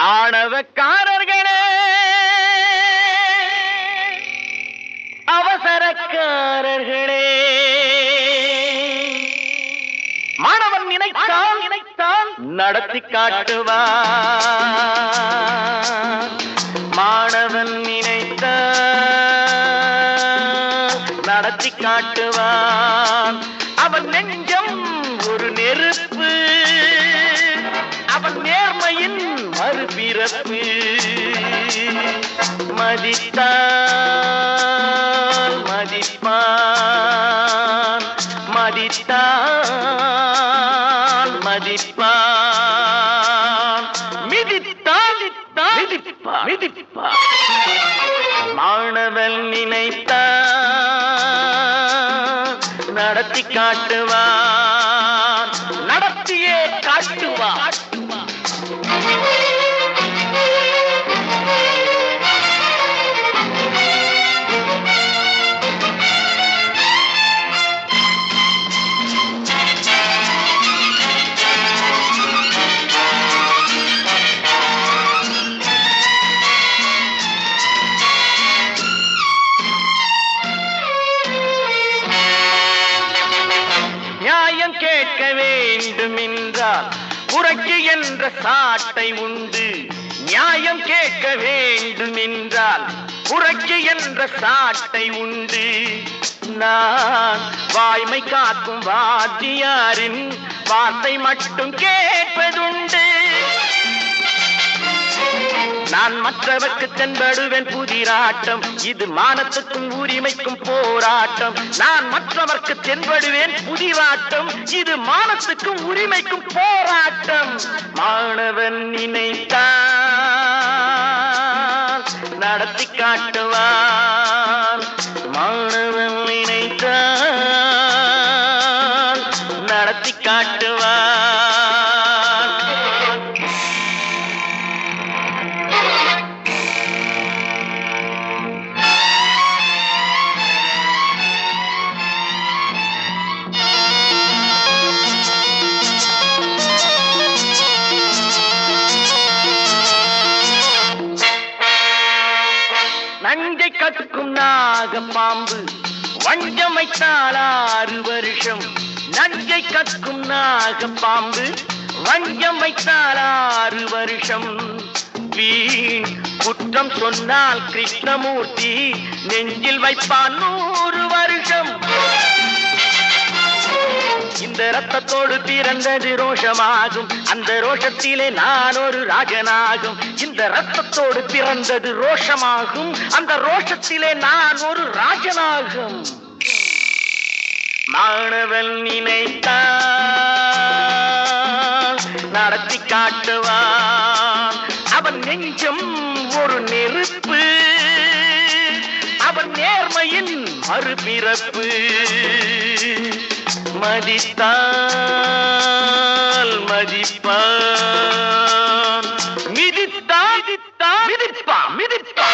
ஆணவக்காரர்களே அவசரக்காரர்களே. மாணவன் நினைத்தான் நினைத்தான் நடத்தி காட்டுவான். மாணவன் நினைத்தான் நடத்தி காட்டுவான். அவன் நெஞ்சம் ஒரு நெருப்பு. சிறப்பு மதித்தால் மதிப்பான் மதித்தால் மதிப்பான். மிதித்தால் மிதிப்பா மிதிப்பான். மாணவன் நினைத்தான் நடத்தி காட்டுவான் நடத்தியே காட்டுவான் காட்டுவான். வேண்டும் என்றால் புறக்கு என்ற சாட்டை உண்டு. நியாயம் கேட்க வேண்டும் என்றால் புறக்கு என்ற சாட்டை உண்டு. நான் வாய்மை காக்கும் வாத்தியாரின் வார்த்தை மட்டும் கேட்பதுண்டு. நான் மற்றவர்க்கு தென்படுவேன் புதிராட்டம். இது மானத்துக்கும் உரிமைக்கும் போராட்டம். நான் மற்றவர்க்கு தென்படுவேன் புதிவா இது மானத்துக்கும் உரிமைக்கும் போராட்டம். மாணவன் நினைத்தான் நடத்தி காட்டுவான் நஞ்சை கற்கும் நாக பாம்பு வஞ்சமைத்தால் ஆறு வருஷம். நஞ்சை கற்கும் நாக பாம்பு வஞ்சம் வைத்தால் ஆறு வருஷம். வீண் குற்றம் சொன்னால் கிருஷ்ணமூர்த்தி நெஞ்சில் வைப்பான் நூறு வருஷம். இந்த ரத்தத்தோடு பிறந்தது ரோஷமாகும். அந்த ரோஷத்திலே நான் ஒரு ராஜனாகும். இந்த ரத்தத்தோடு பிறந்தது ரோஷமாகும். அந்த ரோஷத்திலே நான் ஒரு ராஜனாகும். மாணவன் நினைத்தான் மறுபிறப்பு. மதித்தால் மதிப்பான். மிதித்தா மிதிப்பா மிதிப்பா